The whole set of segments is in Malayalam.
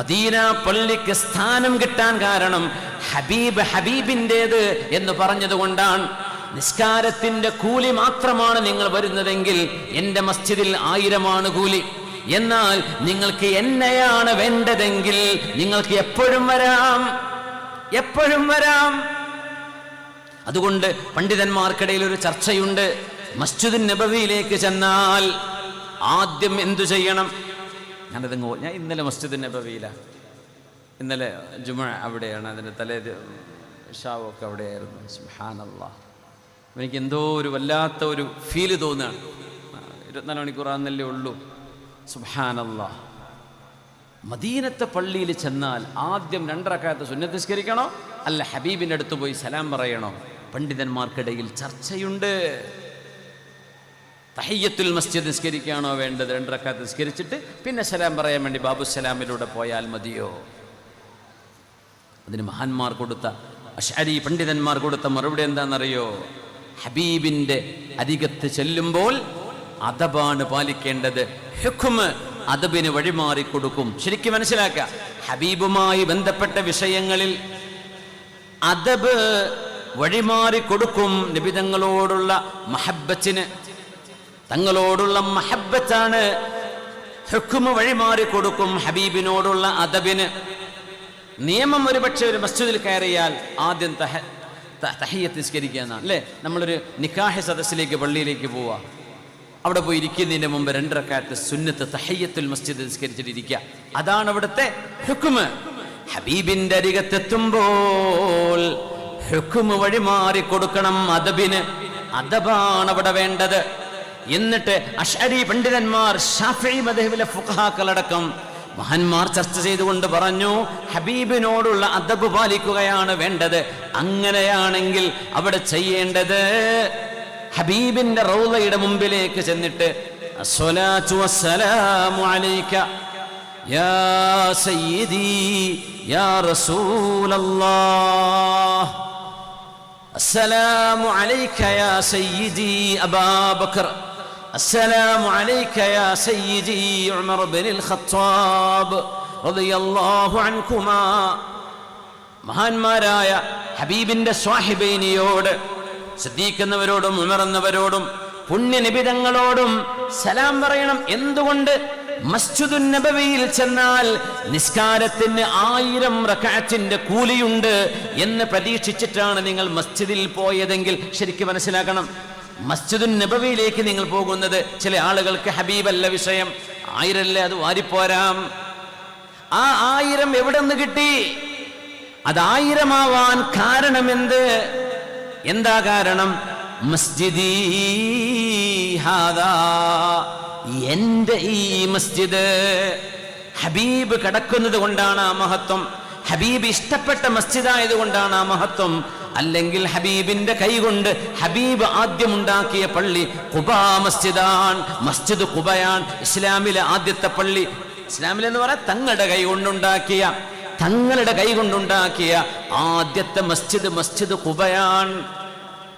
മദീന പള്ളിക്ക് സ്ഥാനം കിട്ടാൻ കാരണം ഹബീബ് ഹബീബിന്റെത് എന്ന് പറഞ്ഞതുകൊണ്ടാണ്. നിസ്കാരത്തിന്റെ കൂലി മാത്രമാണ് നിങ്ങൾ വരുന്നതെങ്കിൽ എന്റെ മസ്ജിദിൽ ആയിരമാണ് കൂലി. എന്നാൽ നിങ്ങൾക്ക് എന്നെയാണ് വേണ്ടതെങ്കിൽ നിങ്ങൾക്ക് എപ്പോഴും വരാം. എപ്പോഴും വരാം. അതുകൊണ്ട് പണ്ഡിതന്മാർക്കിടയിൽ ഒരു ചർച്ചയുണ്ട്. മസ്ജിദ് നബവിയിലേക്ക് ചെന്നാൽ ആദ്യം എന്തു ചെയ്യണം? ഞാനത് ഞാൻ ഇന്നലെ മസ്ജിദ് നബവിയില ഇന്നലെ ജുമ അവിടെയാണ് അതിന്റെ തലേ ഷാവൊക്കെ അവിടെയായിരുന്നു. സുഹാനല്ലാ എനിക്ക് എന്തോ ഒരു വല്ലാത്ത ഒരു ഫീൽ തോന്നുകയാണ് ഇരുപത്തിനാല് മണിക്കൂറാന്നല്ലേ ഉള്ളൂ. സുഹാനല്ല മദീനത്തെ പള്ളിയിൽ ചെന്നാൽ ആദ്യം രണ്ടരക്കാലത്ത് സുന്നത്ത് നിസ്കരിക്കണോ? അല്ല ഹബീബിന്റെ അടുത്ത് പോയി സലാം പറയണോ? പണ്ഡിതന്മാർക്കിടയിൽ ചർച്ചയുണ്ട്. തഹയ്യത്തുൽ മസ്ജിദ് നിസ്കരിക്കുകയാണോ വേണ്ടത്? രണ്ടരക്കാലത്ത് നിസ്കരിച്ചിട്ട് പിന്നെ സലാം പറയാൻ വേണ്ടി ബാബു സലാമിലൂടെ പോയാൽ മതിയോ? അതിന് മഹാന്മാർ കൊടുത്ത അഷാരി പണ്ഡിതന്മാർ കൊടുത്ത മറുപടി എന്താണെന്നറിയോ? ഹബീബിന്റെ അരികത്ത് ചെല്ലുമ്പോൾ അദബാണ് പാലിക്കേണ്ടത്. ഹുക്കുമ് അതബിന് വഴിമാറി കൊടുക്കും. ശരിക്കും മനസ്സിലാക്കുക ഹബീബുമായി ബന്ധപ്പെട്ട വിഷയങ്ങളിൽ അദബ് വഴിമാറി കൊടുക്കും. നിബിതങ്ങളോടുള്ള മഹബത്തിന് തങ്ങളോടുള്ള മഹബത്താണ് ഹുക്കുമ വഴിമാറി കൊടുക്കും ഹബീബിനോടുള്ള അദബിന്. നിയമം ഒരുപക്ഷെ ഒരു മസ്ജിദിൽ കയറിയാൽ ആദ്യം തഹ തഹയ്യത്ത് നിസ്കരിക്കുക എന്നാണ് അല്ലേ? നമ്മളൊരു നിക്കാഹ സദസ്സിലേക്ക് പള്ളിയിലേക്ക് പോവുക അവിടെ പോയി ഇരിക്കുന്നതിന് മുമ്പ് രണ്ടരക്കാലത്ത് സുന്നത്ത് തഹയ്യത്തുൽ മസ്ജിദ് നിസ്കരിച്ചിട്ടിരിക്കുക അതാണ് അവിടുത്തെ ഹുക്കുമ്. ഹബീബിന്റെ അരികത്തെത്തുമ്പോൾ ഹുക്കുമ് വഴിമാറി കൊടുക്കണം അദബിന്. അദബാണ് അവിടെ വേണ്ടത്. എന്നിട്ട് അഷരി പണ്ഡിതന്മാർ ഷാഫി മദഹബിലെ ഫുഖാക്കളടക്കം മഹാന്മാർ ചർച്ച ചെയ്തുകൊണ്ട് പറഞ്ഞു ഹബീബിനോടുള്ള അദബ് പാലിക്കുകയാണ് വേണ്ടത്. അങ്ങനെയാണെങ്കിൽ അവിടെ ചെയ്യേണ്ടത് ഹബീബിന്റെ റൗലയുടെ മുമ്പിലേക്ക് ചെന്നിട്ട് അസ്സലാത്തു അലൈക്ക അലൈക യാ സയ്യിദി റസൂലല്ലാഹ് السلام عليك يا سيدي أبا بكر السلام عليك يا سيدي عمر بن الخطاب رضي الله عنكما മഹാന്മാരായ ഹബീബിന്റെ സ്വാഹിബൈനിയോട് ശ്രദ്ധിക്കുന്നവരോടും ഉണർന്നവരോടും പുണ്യനിബിതങ്ങളോടും സലാം പറയണം എന്തുകൊണ്ട് മസ്ജിദു നബവിയിൽ ചെന്നാൽ നിസ്കാരത്തിന് ആയിരം റക്കാറ്റിന്റെ കൂലിയുണ്ട് എന്ന് പ്രതീക്ഷിച്ചിട്ടാണ് നിങ്ങൾ മസ്ജിദിൽ പോയതെങ്കിൽ ശരിക്കും മനസ്സിലാക്കണം മസ്ജിദു നബവിയിലേക്ക് നിങ്ങൾ പോകുന്നത് ചില ആളുകൾക്ക് ഹബീബല്ല വിഷയം. ആയിരല്ലേ അത് വാരിപ്പോരാം. ആ ആയിരം എവിടെ നിന്ന് കിട്ടി അതായിരമാവാൻ കാരണമെന്ത്? എന്താ കാരണം? മസ്ജിദി എന്റെ ഈ മസ്ജിദ്. ഹബീബ് കിടക്കുന്നത് കൊണ്ടാണ് ആ മഹത്വം. ഹബീബ് ഇഷ്ടപ്പെട്ട മസ്ജിദായത് കൊണ്ടാണ് ആ മഹത്വം. അല്ലെങ്കിൽ ഹബീബിന്റെ കൈകൊണ്ട് ഹബീബ് ആദ്യം ഉണ്ടാക്കിയ പള്ളി കുബാ മസ്ജിദാൻ മസ്ജിദ് കുബയാൻ ഇസ്ലാമിലെ ആദ്യത്തെ പള്ളി. ഇസ്ലാമിലെന്ന് പറയാൻ തങ്ങളുടെ കൈ കൊണ്ടുണ്ടാക്കിയ തങ്ങളുടെ കൈ കൊണ്ടുണ്ടാക്കിയ ആദ്യത്തെ മസ്ജിദ് മസ്ജിദ് കുബയാൻ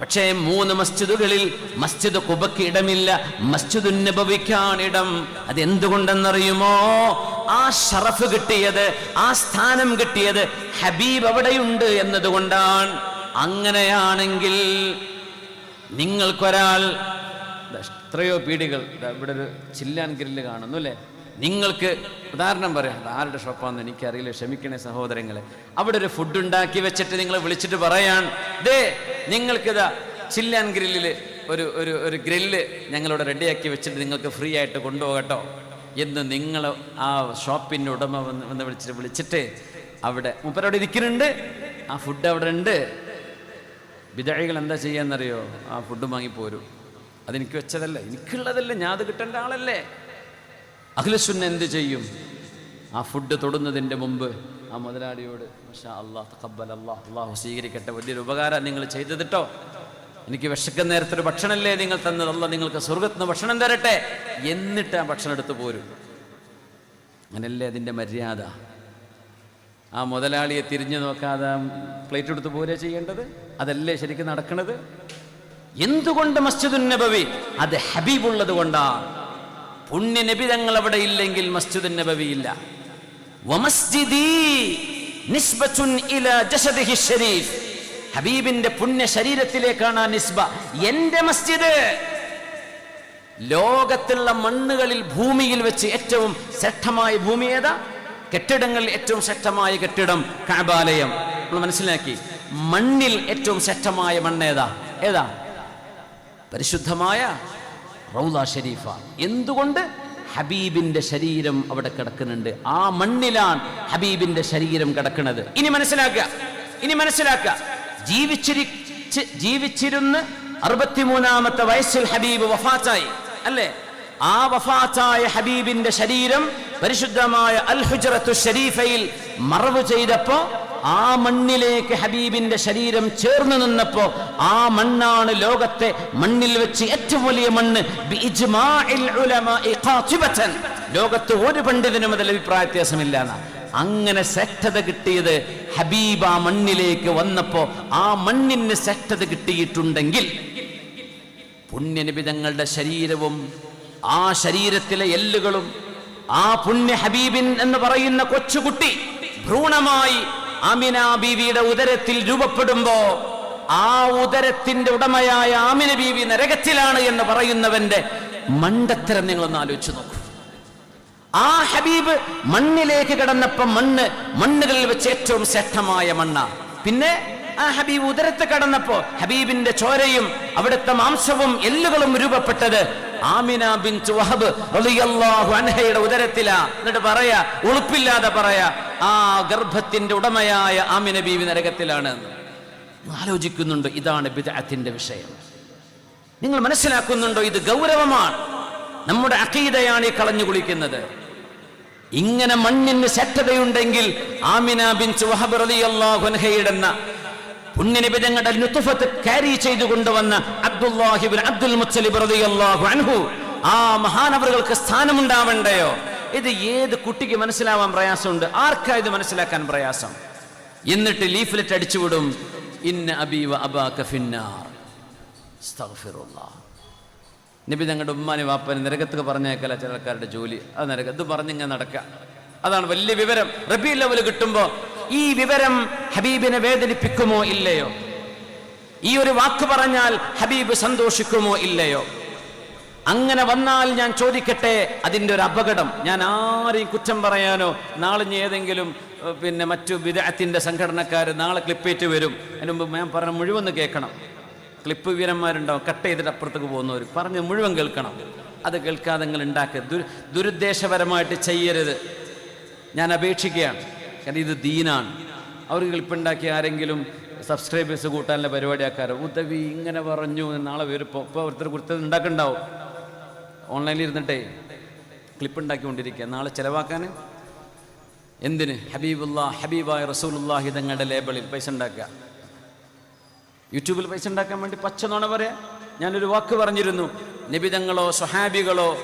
പക്ഷേ മൂന്ന് മസ്ജിദുകളിൽ മസ്ജിദ് കുബയ്ക്ക് ഇടമില്ല മസ്ജിദ് നബവിക്കാണ് ഇടം. അത് എന്തുകൊണ്ടെന്നറിയുമോ ആ ഷറഫ് കിട്ടിയത് ആ സ്ഥാനം കിട്ടിയത് ഹബീബ് അവിടെയുണ്ട് എന്നതുകൊണ്ടാണ്. അങ്ങനെയാണെങ്കിൽ നിങ്ങൾക്കൊരാൾ എത്രയോ പീടികൾ ഇവിടെ ഒരു ചില്ലാൻ ഗ്രില്ല് കാണുന്നു അല്ലേ? നിങ്ങൾക്ക് ഉദാഹരണം പറയാം. ആരുടെ ഷോപ്പാണെന്ന് എനിക്കറിയില്ല. ക്ഷമിക്കണേ സഹോദരങ്ങളെ. അവിടെ ഒരു ഫുഡ് ഉണ്ടാക്കി വെച്ചിട്ട് നിങ്ങളെ വിളിച്ചിട്ട് പറയാൻ ദേ നിങ്ങൾക്കിതാ ചില്ലാൻ ഗ്രില്ലിൽ ഒരു ഒരു ഒരു ഗ്രില്ല് ഞങ്ങളോട് റെഡിയാക്കി വെച്ചിട്ട് നിങ്ങൾക്ക് ഫ്രീ ആയിട്ട് കൊണ്ടുപോകട്ടോ എന്ന് നിങ്ങൾ ആ ഷോപ്പിന്റെ ഉടമ വന്ന് വന്ന് വിളിച്ചിട്ട് വിളിച്ചിട്ട് അവിടെ മുപ്പരവിടെ ഇരിക്കുന്നുണ്ട്. ആ ഫുഡ് അവിടെ ഉണ്ട്. വിദഴികൾ എന്താ ചെയ്യാന്നറിയോ? ആ ഫുഡ് വാങ്ങിപ്പോരും അതെനിക്ക് വെച്ചതല്ലേ? എനിക്കുള്ളതല്ലേ ഞാൻ അത് കിട്ടേണ്ട ആളല്ലേ? അഖിലസുന്ന എന്ത് ചെയ്യും? ആ ഫുഡ് തൊടുന്നതിന്റെ മുമ്പ് ആ മുതലാളിയോട് പക്ഷേ അള്ളാഹ് തക്കബൽ അള്ളാഹ് അള്ളാഹു സ്വീകരിക്കട്ടെ. വലിയൊരു ഉപകാരം നിങ്ങൾ ചെയ്തതിട്ടോ എനിക്ക് വിശക്കുന്ന നേരത്തൊരു ഭക്ഷണമല്ലേ നിങ്ങൾ തന്നത്. നിങ്ങൾക്ക് സ്വർഗത്തിന് ഭക്ഷണം തരട്ടെ. എന്നിട്ട് ആ ഭക്ഷണം എടുത്തു പോരും. അങ്ങനല്ലേ അതിന്റെ മര്യാദ? ആ മുതലാളിയെ തിരിഞ്ഞു നോക്കാതെ പ്ലേറ്റ് എടുത്ത് പോരെ ചെയ്യേണ്ടത്? അതല്ലേ ശരിക്കും നടക്കണത്? എന്തുകൊണ്ട് മസ്ജിദുൻ നബവി? അത് ഹബീബുള്ളത് കൊണ്ടാണ് പുണ്യ നബി തങ്ങൾ അവിടെ ഇല്ലെങ്കിൽ മസ്ജിദുൻ നബവി ഇല്ല. ഹബീബിന്റെ പുണ്യ ശരീരത്തിലേക്കാണ് ആ നിസ്ബ. എന്റെ മസ്ജിദ്. ലോകത്തുള്ള മണ്ണുകളിൽ ഭൂമിയിൽ വെച്ച് ഏറ്റവും ശ്രേഷ്ഠമായ ഭൂമി ഏതാ? കെട്ടിടങ്ങളിൽ ഏറ്റവും ശക്തമായ കെട്ടിടം കാബാലയം നമ്മൾ മനസ്സിലാക്കി. മണ്ണിൽ ഏറ്റവും ശക്തമായ മണ്ണ് ഏതാ? ഏതാ? പരിശുദ്ധമായ റൗല ഷരീഫ. എന്തുകൊണ്ട് ഹബീബിന്റെ ശരീരം അവിടെ കിടക്കുന്നുണ്ട്? ആ മണ്ണിലാണ് ഹബീബിന്റെ ശരീരം കിടക്കുന്നത്. ഇനി മനസ്സിലാക്കുക. ഇനി മനസ്സിലാക്കുക. ജീവിച്ചിരി ജീവിച്ചിരുന്ന് അറുപത്തിമൂന്നാമത്തെ വയസ്സിൽ ഹബീബ് വഫാത്തായി. അല്ലേ? ആ വഫാത്തായ ഹബീബിന്റെ ശരീരം പരിശുദ്ധമായ അൽ ഹുജറത്തു ഷരീഫയിൽ മറവ് ചെയ്തപ്പോ ആ മണ്ണിലേക്ക് ഹബീബിന്റെ ശരീരം ചേർന്ന് നിന്നപ്പോ ആ മണ്ണാണ് ലോകത്തെ മണ്ണിൽ വെച്ച് ഏറ്റവും വലിയ മണ്ണ്. ലോകത്ത് ഒരു പണ്ഡിതനും അതിൽ അഭിപ്രായ വ്യത്യാസമില്ല അങ്ങനെ ശക്തത കിട്ടിയത് ഹബീബ് ആ മണ്ണിലേക്ക് വന്നപ്പോ ആ മണ്ണിന് ശക്തത കിട്ടിയിട്ടുണ്ടെങ്കിൽ പുണ്യനിബിതങ്ങളുടെ ശരീരവും ആ ശരീരത്തിലെ എല്ലുകളും ആ പുണ്യ ഹബീബിൻ എന്ന് പറയുന്ന കൊച്ചുകുട്ടി ഭ്രൂണമായി ആമിന ബീവിയുടെ ഉദരത്തിൽ രൂപപ്പെടുമ്പോ ആ ഉദരത്തിന്റെ ഉടമയായ ആമിന ബീവി നരകത്തിലാണ് എന്ന് പറയുന്നവന്റെ മണ്ടത്തരം നിങ്ങളൊന്ന് ആലോചിച്ചു നോക്കൂ. ആ ഹബീബ് മണ്ണിലേക്ക് കിടന്നപ്പം മണ്ണ് മണ്ണുകളിൽ വെച്ച് ഏറ്റവും ശ്രേഷ്ഠമായ മണ്ണ. പിന്നെ ആ ഹബീബ് ഉദരത്ത് കടന്നപ്പോ ഹബീബിന്റെ ചോരയും അവിടുത്തെ മാംസവും എല്ലുകളും രൂപപ്പെട്ടത് ആമിന ബിൻ വഹബ് റളിയല്ലാഹു അൻഹയുടെ ഉദരത്തിലാ. എന്നിട്ട് പറയാ ഉളുപ്പില്ലാതെ പറയാ ആ ഗർഭത്തിന്റെ ഉടമയായ ആമിന ബീവി നരകത്തിലാണ്. ആലോചിക്കുന്നുണ്ട് ഇതാണ് ബിദഅത്തിന്റെ വിഷയം? നിങ്ങൾ മനസ്സിലാക്കുന്നുണ്ടോ ഇത് ഗൗരവമാണ്? നമ്മുടെ അഖീദയാണ് ഈ കളഞ്ഞു കുളിക്കുന്നത്. ഇങ്ങനെ മണ്ണിന് ശക്തതയുണ്ടെങ്കിൽ ആമിന ബിൻ വഹബ് റളിയല്ലാഹു അൻഹയുടെ പുണ്യനിബിതങ്ങളുടെ ലുത്തുഫത്ത് ക്യാരി ചെയ്തു കൊണ്ടുവന്ന അബ്ദുല്ലാഹിബിൻ അബ്ദുൽ മുത്തലിബ് റളിയല്ലാഹു അൻഹു. ആ മഹാനവറുകൾക്ക് സ്ഥാനമുണ്ടാവണ്ടയോ? ഇത് ഏത് കുട്ടിക്ക് മനസ്സിലാവാൻ പ്രയാസമുണ്ട്? ആർക്കാ ഇത് മനസ്സിലാക്കാൻ പ്രയാസം? എന്നിട്ട് ലീഫ്ലെറ്റ് അടിച്ചുവിടും ഇന്ന അബീവ അബാക ഫിന്നാർ. നബി തങ്ങളുടെ ഉമ്മാനെ വാപ്പനെ നിരകത്തൊക്കെ പറഞ്ഞേക്കല ചില ആൾക്കാരുടെ ജോലി. അത് നിരകത്ത് പറഞ്ഞിങ്ങനെ നടക്കുക. അതാണ് വലിയ വിവരം. റബി ലെവൽ കിട്ടുമ്പോ ഈ വിവരം ഹബീബിനെ വേദനിപ്പിക്കുമോ ഇല്ലയോ? ഈ ഒരു വാക്ക് പറഞ്ഞാൽ ഹബീബ് സന്തോഷിക്കുമോ ഇല്ലയോ? അങ്ങനെ വന്നാൽ ഞാൻ ചോദിക്കട്ടെ അതിന്റെ ഒരു അപകടം. ഞാൻ ആരെയും കുറ്റം പറയാനോ നാളെ ഏതെങ്കിലും പിന്നെ മറ്റു വിദഗ്ധത്തിന്റെ സംഘടനക്കാർ നാളെ ക്ലിപ്പേറ്റ് വരും. അതിന് മുമ്പ് ഞാൻ പറഞ്ഞ മുഴുവൻ കേൾക്കണം. ക്ലിപ്പ് വീരന്മാരുണ്ടാവും കട്ട് ചെയ്തിട്ട് അപ്പുറത്തേക്ക് പോകുന്നവർ പറഞ്ഞ് മുഴുവൻ കേൾക്കണം. അത് കേൾക്കാതെ നിങ്ങൾ ഉണ്ടാക്കുക ദുരുദ്ദേശപരമായിട്ട് ചെയ്യരുത്. ഞാൻ അപേക്ഷിക്കുകയാണ്. കാരണം ഇത് ദീനാണ്. അവർ ക്ലിപ്പുണ്ടാക്കി ആരെങ്കിലും സബ്സ്ക്രൈബേഴ്സ് കൂട്ടാനുള്ള പരിപാടിയാക്കാറ്. ഉദവി ഇങ്ങനെ പറഞ്ഞു നാളെ വരും ഇപ്പോൾ ഒരുത്തർ കുറിച്ച് ഉണ്ടാക്കുന്നുണ്ടാവും ഓൺലൈനിൽ ഇരുന്നിട്ടേ ക്ലിപ്പ് ഉണ്ടാക്കിക്കൊണ്ടിരിക്കുക. നാളെ ചിലവാക്കാൻ? എന്തിന്? ഹബീബുല്ലാ ഹബീബായ റസൂലുള്ളാഹി തങ്ങളുടെ ലേബിളിൽ പൈസ ഉണ്ടാക്കുക. യൂട്യൂബിൽ പൈസ ഉണ്ടാക്കാൻ വേണ്ടി പച്ച നോണ പറയാ. ഞാനൊരു വാക്ക് പറഞ്ഞിരുന്നു. നിബിതങ്ങളോ സ്വഹാബികളോ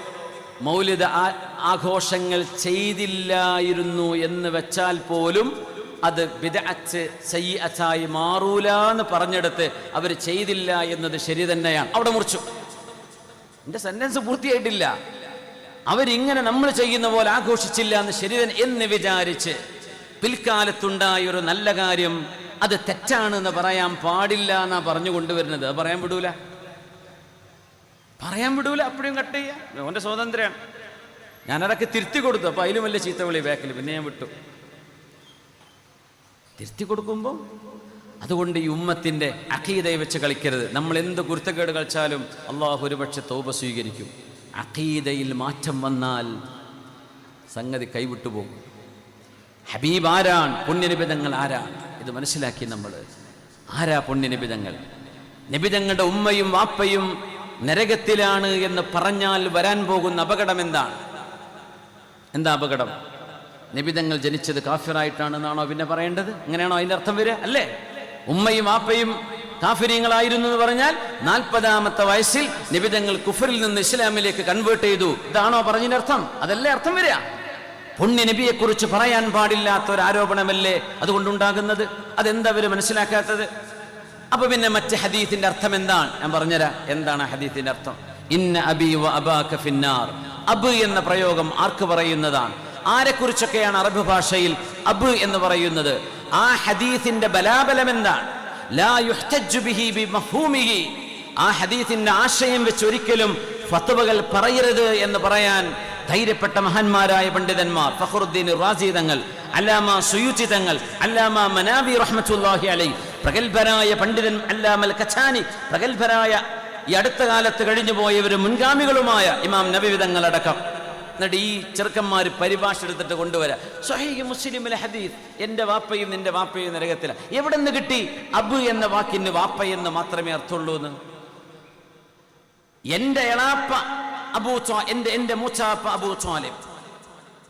മൗലിക ആ- ആഘോഷങ്ങൾ ചെയ്തില്ലായിരുന്നു എന്ന് വെച്ചാൽ പോലും അത് വിദഅച്ച് സയ്യ അച്ചായി മാറൂല എന്ന് പറഞ്ഞെടുത്ത് അവർ ചെയ്തില്ല എന്നത് ശരി തന്നെയാണ്. അവിടെ മുറിച്ചു. എന്റെ സെന്റൻസ് പൂർത്തിയായിട്ടില്ല. അവരിങ്ങനെ നമ്മൾ ചെയ്യുന്ന പോലെ ആഘോഷിച്ചില്ല എന്ന് ശരി എന്ന് വിചാരിച്ച് പിൽക്കാലത്തുണ്ടായ ഒരു നല്ല കാര്യം അത് തെറ്റാണെന്ന് പറയാൻ പാടില്ല എന്നാ പറഞ്ഞു കൊണ്ടുവരുന്നത് അത് പറയാൻ വിടൂല. പറയാൻ വിടൂല അപ്പോഴും കട്ട് ചെയ്യാം. ഓന്റെ സ്വാതന്ത്ര്യമാണ്. ഞാനതൊക്കെ തിരുത്തി കൊടുത്തു അപ്പൊ അതിലും വലിയ ചീത്തവിളി ബാക്കിൽ പിന്നെ ഞാൻ വിട്ടു. തിരുത്തി കൊടുക്കുമ്പോൾ അതുകൊണ്ട് ഈ ഉമ്മത്തിന്റെ അഖീദയെ വെച്ച് കളിക്കരുത്. നമ്മൾ എന്ത് കുരുത്തക്കേട് കളിച്ചാലും അള്ളാഹു ഒരുപക്ഷെ തോപ സ്വീകരിക്കും. അഖീദയിൽ മാറ്റം വന്നാൽ സംഗതി കൈവിട്ടു പോകും. ഹബീബ് ആരാണ്? പുണ്യനിബിതങ്ങൾ ആരാ? ഇത് മനസ്സിലാക്കി നമ്മൾ ആരാ പുണ്യനിബിതങ്ങൾ? നിബിതങ്ങളുടെ ഉമ്മയും വാപ്പയും നരകത്തിലാണ് എന്ന് പറഞ്ഞാൽ വരാൻ പോകുന്ന അപകടം എന്താണ്? എന്താ അപകടം? നിബിതങ്ങൾ ജനിച്ചത് കാഫിറായിട്ടാണെന്നാണോ പിന്നെ പറയേണ്ടത്? അങ്ങനെയാണോ അതിന്റെ അർത്ഥം വരിക? അല്ലേ? ഉമ്മയും ആപ്പയും കാഫിര്യങ്ങളായിരുന്നു എന്ന് പറഞ്ഞാൽ നാൽപ്പതാമത്തെ വയസ്സിൽ നിബിതങ്ങൾ കുഫറിൽ നിന്ന് ഇസ്ലാമിലേക്ക് കൺവേർട്ട് ചെയ്തു. ഇതാണോ പറഞ്ഞതിന്റെ അർത്ഥം? അതല്ലേ അർത്ഥം വരിക? പുണ്യ നബിയെ കുറിച്ച് പറയാൻ പാടില്ലാത്ത ഒരു ആരോപണമല്ലേ അതുകൊണ്ടുണ്ടാകുന്നത്? അതെന്താ മനസ്സിലാക്കാത്തത്? അപ്പൊ പിന്നെ മറ്റ് ഹദീത്തിന്റെ അർത്ഥം എന്താണ്? ഞാൻ പറഞ്ഞുതരാം. എന്താണ് ഹദീത്തിന്റെ അർത്ഥം? ഇന്ന അബി അബാക ഫിന്നാർ. അബ് എന്ന പ്രയോഗം ആർക്ക് പറയുന്നതാണ്? ആരെക്കുറിച്ചൊക്കെയാണ് അറബ് ഭാഷയിൽ അബ് എന്ന് പറയുന്നത്? ആ ഹദീസിന്റെ ബലാബലം എന്താണ്. ആ ഹദീസിന്റെ ആശയം വെച്ച് ഒരിക്കലും ഫത്വകൾ പറയരുത് എന്ന് പറയാൻ ധൈര്യപ്പെട്ട മഹാന്മാരായ പണ്ഡിതന്മാർ ഫഖറുദ്ദീൻ റാസി തങ്ങൾ അല്ലാമ സുയൂച്ചി തങ്ങൾ അല്ലാമ മനാബി റഹ്മത്തുല്ലാഹി അലൈ പ്രഗത്ഭരായ പണ്ഡിതൻ അല്ലാമൽ കച്ചാനി പ്രഗത്ഭരായ ഈ അടുത്ത കാലത്ത് കഴിഞ്ഞു പോയവരും മുൻഗാമികളുമായ ഇമാം നബിവിധങ്ങളടക്കം എന്നിട്ട് ഈ ചെറുക്കന്മാർ പരിഭാഷ എടുത്തിട്ട് കൊണ്ടുവരാ. സൊഹൈ മുസ്ലിമിലെ ഹദീസ് എന്റെ വാപ്പയും നിന്റെ വാപ്പയും നരകത്തില എവിടെ നിന്ന് കിട്ടി? അബ് എന്ന വാക്കിന് വാപ്പ എന്ന് മാത്രമേ അർത്ഥമുള്ളൂ എന്ന് എന്റെ എളാപ്പ അബൂ എന്റെ എന്റെ മൂച്ചാപ്പ അബൂ ചോലെ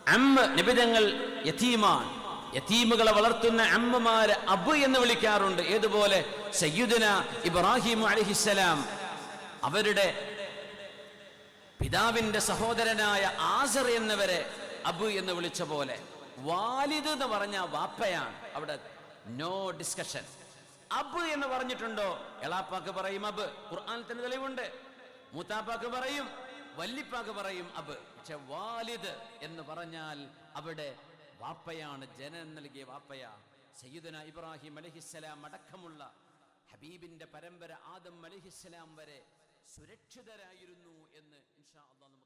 അമ്മ നിബിതങ്ങൾ യതീമാണ് യതീമുകളെ വളർത്തുന്ന അമ്മമാര് അബ് എന്ന് വിളിക്കാറുണ്ട്. ഏതുപോലെ? സയ്യുദന ഇബ്രാഹിം അലഹിസലാം അവരുടെ പിതാവിന്റെ സഹോദരനായ ആസർ എന്നവരെ അബു എന്ന് വിളിച്ച പോലെ വാലിദ് എന്ന് പറഞ്ഞ വാപ്പയാണ് അവിടെ നോ ഡിസ്കഷൻ അബ് എന്ന് പറഞ്ഞിട്ടുണ്ടോ? എളാപ്പാക്ക് പറയും അബ്. ഖുർആാനത്തിന് തെളിവുണ്ട്. മൂത്താപ്പാക്ക് പറയും. വല്ലിപ്പാക്ക് പറയും അബ്. പക്ഷെ വാലിദ് എന്ന് പറഞ്ഞാൽ അവിടെ വാപ്പയാണ് ജനനം നൽകിയ വാപ്പയ. സയ്യിദന ഇബ്രാഹിം അലഹിസ്സലാം അടക്കമുള്ള ഹബീബിന്റെ പരമ്പര ആദം അലഹിസ്സലാം വരെ സുരക്ഷിതരായിരുന്നു എന്ന് ഇൻഷാ അള്ളാഹ്